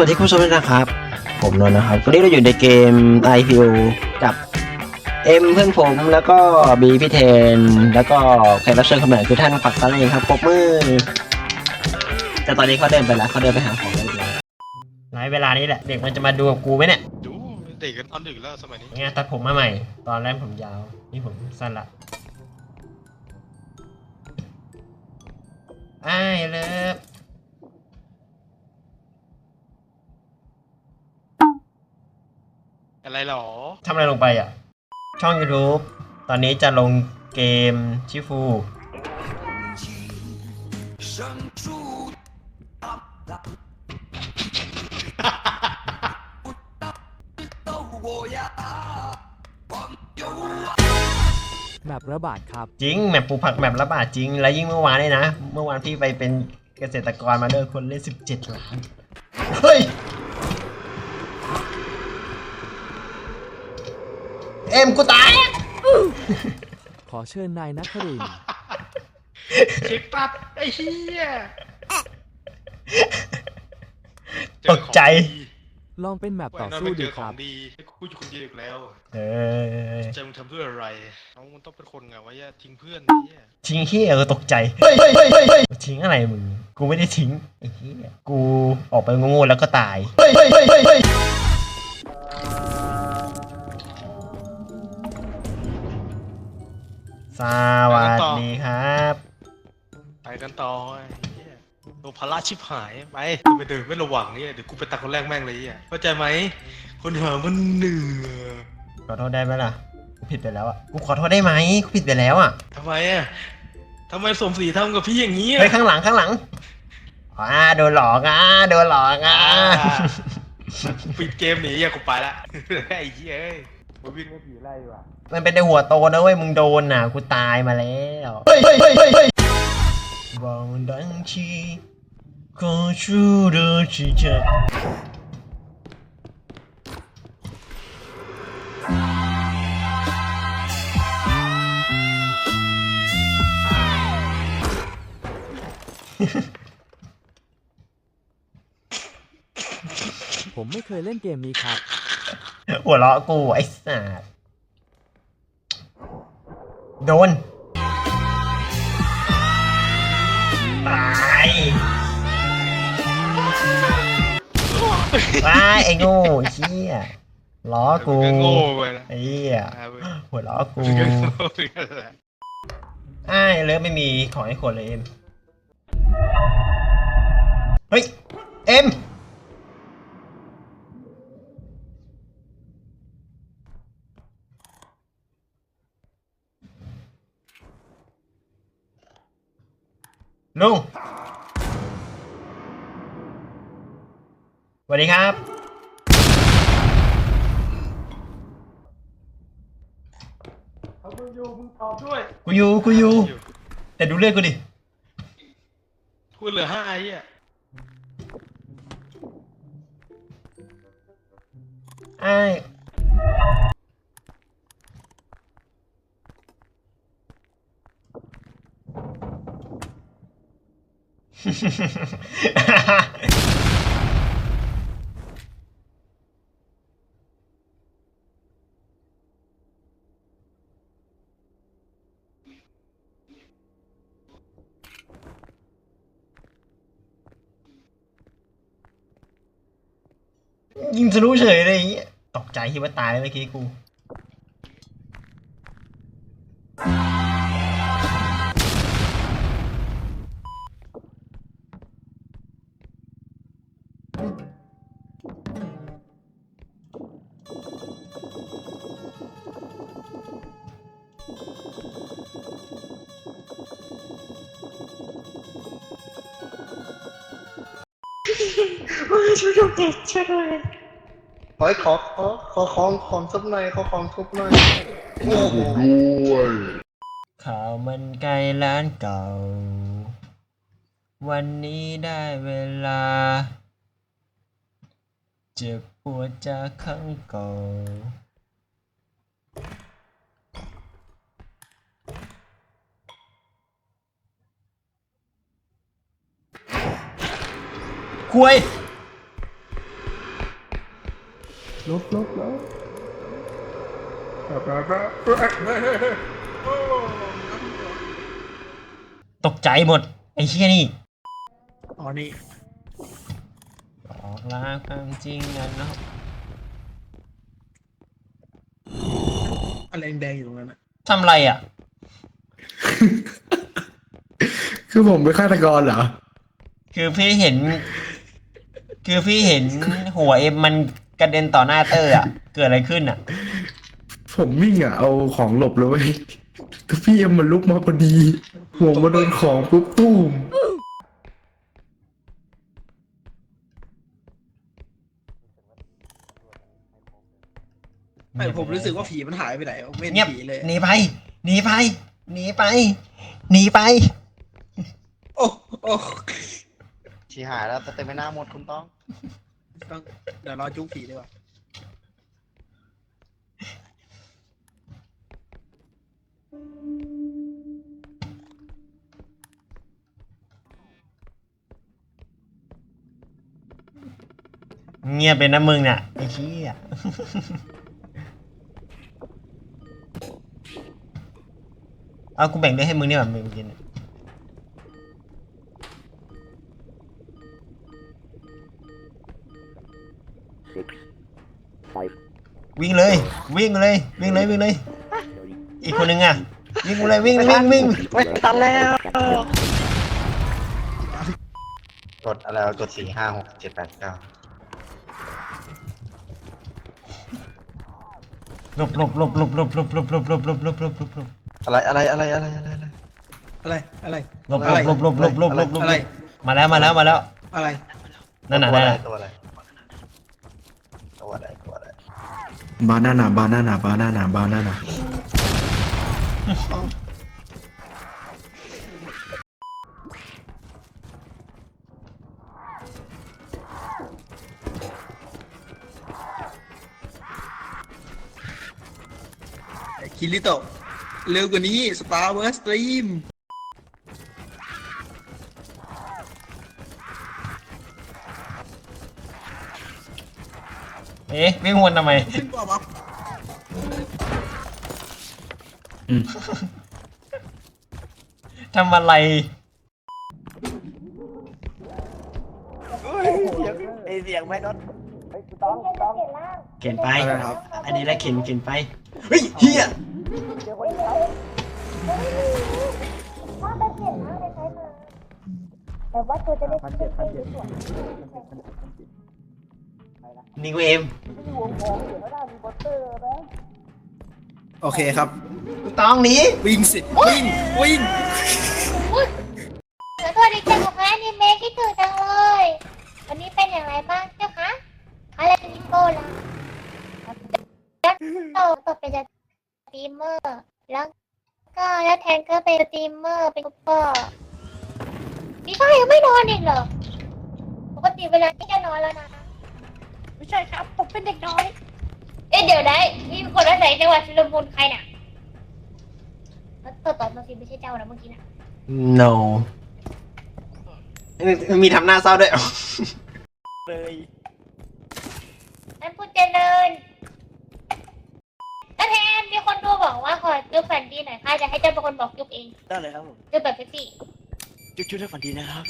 สวัสดีคุณผู้ชมด้วยนะครับ ผมนนท์นะครับวันนี้เราอยู่ในเกม IPO กับเอ็มเพื่อนผมแล้วก็บีพี่เทน แล้วก็แขกรับเชิญคนใหม่คือท่านปักตะเลงครับปรบมือ แต่ตอนนี้เขาเดินไปแล้วเขาเดินไปหาของแล้วหลายเวลานี้แหละ เด็กมันจะมาดูกับกูไหมเนี่ยดูเด็กกันตอนดึกแล้วสมัยนี้ไงตัดผมมาใหม่ ตอนแรกผมยาว นี่ผมสั้นละไอ้ายเลิฟ อะไรหรอทำอะไรลงไปอะ ช่อง YouTube ตอนนี้จะลงเกมชิฟู แมประบาดครับ จริง แมปปลูกผักแมประบาดจริง แล้วยิ่งเมื่อวานเนี่ยนะ เมื่อวานพี่ไปเป็นเกษตรกรมาด้วยคนเล่น17ล้าน เฮ้ย อ็มกูตายขอเชิญนายนัทรินทร์เช็คปั๊บไอ้เหี้ยตกใจลองเป็นแมปต่ต่ออสู้สู้ดีดีคครัรับบดีให้กูอยู่คนเดียวอีกแล้วเออใจมึงทำด้วยอะไรน้องมันต้องเป็นคนไงวะเนี่ยทิ้งเพื่อนไอ้เหี้ยทิ้งเฮียเออตกใจเฮ้ยเฮ้ยเฮ้ยเฮ้ยเฮ้ยทิ้งอะไรมึง กูไม่ได้ทิ้งไอ้เฮียกูออกไปโง่ๆแล้วก็ตายเฮ้ยเฮ้ยเฮ้ยเฮ้ย สวัสดีครับ ไปกันต่อไอ้เหี้ยโดนพละชิบหายไปไปเดินไม่ระวังเนี่ยเดี๋ยวกูไปตักคนแรกแม่งเลยไอะเข้าใจไหมคนหามันเหนื่อยขอโทษได้ไหมล่ะกูผิดไปแล้วอะกูขอโทษได้ไหมกูผิดไปแล้วอะทำไมอะทำไมสมศรีทำกับพี่อย่างนี้เฮ้ยอะข้างหลังข้างหลังอ่าโดนหลอกอะโดนหลอกอะอ่าปิดเกมหนีอะกูไปละไอ้เหี้ยเอ้ย มันวิ่งให้ผีไล่ว่ามันเป็นในหัวโตนะเว้ยมึงโดนอะกูตายมาแล้วเฮ้ยเฮ้ยเฮ้ยเฮ้ยบอกดังชีก็ชูดอชีเจผมไม่เคยเล่นเกมนี้ครับ หัวเราะกูไอ้สัสโดนตายว้ายไอ้โง่เชี่ยล้อกูมึงก็โง่ไปละไอ้เหี้ยอ่าเว้ยหัวล้อกูมึงก็โง่ไปละไอ้ายเลิฟไม่มีของให้คนเลยเอ็ม เฮ้ย เอ็ม ลุงสวัสดีครับ เอามึงอยู่มึงตอบด้วยกูอยู่กูอยู่ แต่ดูเลือดกูดิ กูเหลือห้าไอ้อะไอ้าย ยิงทะลุเฉยเลยตกใจคิดว่าตายเมื่อกี้กู ขอขอขอขอของของซุปหน่อยขอของซุปหน่อยโอ้โหข่าวมันไกลร้านเก่า วันนี้ได้เวลา เจ็บปวดจากครั้งเก่า คุยลบลบลบตกใจหมด ไอ้เชี่ยนี่ อ๋อนี่ออกลาความจริงกันเนาะอะไรแดงๆอยู่ตรงนั้นอะทำไรอะ คือผมเป็นฆาตกรเหรอ คือพี่เห็น คือพี่เห็นหัวเอ็มมันกระเด็นต่อหน้าเตอร์อะ เกิดอะไรขึ้นอะ ผมวิ่งอะ เอาของหลบเลยเว้ยแต่พี่เอ็มมันลุกมาพอดี หัวมาโดนของปุ๊บตุ้มไม่ผมรู้สึกว่าผีมันหายไปไหนไม่เห็นเงียบผีเลย หนีไปหนีไปหนีไปหนีไป โอ้โอ้ชี หายแล้วแต่เต็มไม่น่าหมดคุณต้อง ต้องเดี๋ยวรอจุ๊กผีดีกว่า เงียบเป็นนะมึงน่ะไอ้เชี่ยเอากูแบ่งด้วยให้มึงนี่หว่ามึงกินน่ะ วิ่งเลย วิ่งเลย วิ่งเลย วิ่งเลย อีกคนนึงอะ วิ่งเลยวิ่งวิ่งวิ่งไม่ตันแล้วกดอะไรวะกดสี่ห้าหกเจ็ดแปดเก้าหลบหลบหลบหลบหลบหลบหลบหลบหลบหลบหลบหลบหลบหลบอะไรอะไรอะไรอะไรอะไรอะไรอะไรอะไรหลบหลบหลบหลบหลบหลบหลบหลบอะไรมาแล้วมาแล้วมาแล้วอะไรนั่นน่ะตัวนั่นอะไรน่ะตัวอะไรตัวอะไร Banana, banana, banana, banana. kill Kili tau. Lewat ni, setahun stream. เอ๊ะวิ่งวนทำไมขึ้นกว่าบัฟทำอะไร ไอเสียงไม่นดเขียนไปอะไรครับ อันนี้แหละเขียนเขียนไปเฮ้ยเฮียแต่ว่าตัวจะได้ขึ้นไปสวย นี่กูเอ็มโอเคครับกูต้องหนีวิ่งสิวิ่งวิ่งขอโทษดีจังค่ะอนิเมะคิดถึงจังเลย วันนี้เป็นอย่างไรบ้างเจ้าคะอะไรเป็นนิโก้ล่ะโตโตเป็นสตรีมเมอร์ แล้วก็แล้วแทนก็เป็นสตรีมเมอร์เป็นกุปเปอร์นี่ก็ยังไม่นอนอีกเหรอ ปกติเวลาที่จะนอนแล้วนะ ไม่ใช่ครับ ผมเป็นเด็กน้อย เอ๊ะเดี๋ยวได้นี่คนอาศัยจังหวัดชุลมุนใครน่ะแล้วตัวตอบมาสิไม่ใช่เจ้านะเมื่อกี้น่ะ no มีทำหน้าเศร้าด้วยท่านผู้เจริญท่านแทนมีคนดูบอกว่าขอจุ๊บฝันดีหน่อยค่ะจะให้เจ้าเป็นคนบอกจุ๊บเองได้เลยครับผมจุ๊บแบบเซ็กซี่จุ๊บจุ๊บให้ฝันดีนะครับ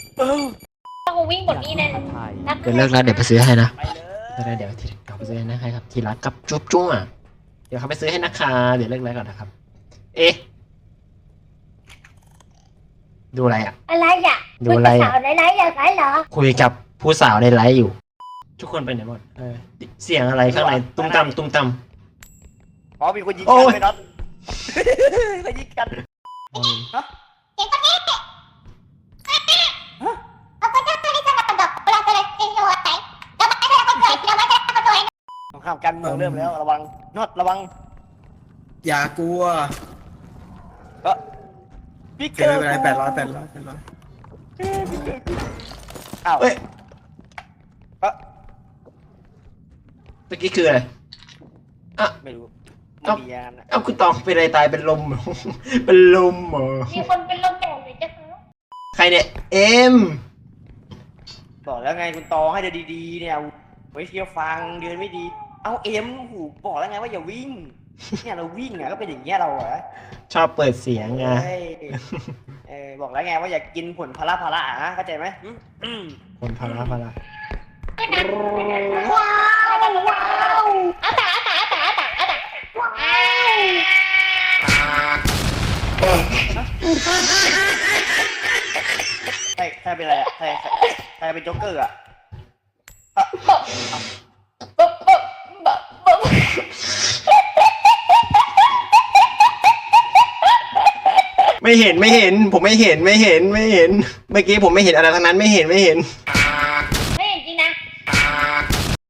ต้องวิ่งหมดนี่แน่เลยไทยรักเดี๋ยวเลิกแล้วเดี๋ยวไปซื้อให้นะ ไปเลย เลิกแล้วเดี๋ยวที่กลับไปซื้อนะครับที่ร้านกับจุ๊บจุ๊อะเดี๋ยวเขาไปซื้อให้นะคะเดี๋ยวเลิกแล้วก่อนนะครับ เอ๊ะดูอะไรอะ อะไรอะดูอะไรอะสาวในไลฟ์อย่างไรเหรอ คุยกับผู้สาวในไลฟ์อยู่ ทุกคนไปไหนหมดเออเสียงอะไรข้างในตุ้มตำตุ้มตอ๋อมีคนยิงกันยไม่น็อตเขายิงกันำเอาก็ได้ไม่สมัครดอกเราจะเลยเองอยู่ไหนเราไม่ได้คนสวยเราไม่ได้คนสวย สงครามกันเมืองเริ่มแล้ว ระวังน็อตระวังอย่ากลัวเออพี่เกิเกินไปแปดร้อยแปดร้อยแปดร้อยอ้าวเอ้ยเออเมื่อกี้คืออะไร ไม่รู้เอ้าไม่มียานอะเอ้าคุณตองเป็นอะไรตายเป็นลมเหรอเป็นลมเหรอมีคนเป็นลมแดดเลยจ้ะคะใครเนี่ย เอ็มบอกแล้วไงคุณตองให้เดินดีๆเนี่ยไว้เที่ยวฟังเดินไม่ดี เอาเอ็มหูบอกแล้วไงว่าอย่าวิ่ง เนี่ยเราวิ่งอะก็เป็นอย่างเงี้ยเราเหรอชอบเปิดเสียงไงเฮ้ยเออบอกแล้วไงว่าอย่ากินผลพละพละนะเข้าใจไหมอืมอืมคนพาราพาราว้าวว้าวอาตาอาตาอาตาอาตาอาตาว้าวใครใครเป็นอะไรอะใครใครใครเป็นโจ๊กเกอร์อะบ๊บบ๊บบ๊บบ๊บ ไม่เห็นไม่เห็น ผมไม่เห็นไม่เห็นไม่เห็น เมื่อกี้ผมไม่เห็นอะไรทั้งนั้นไม่เห็นไม่เห็น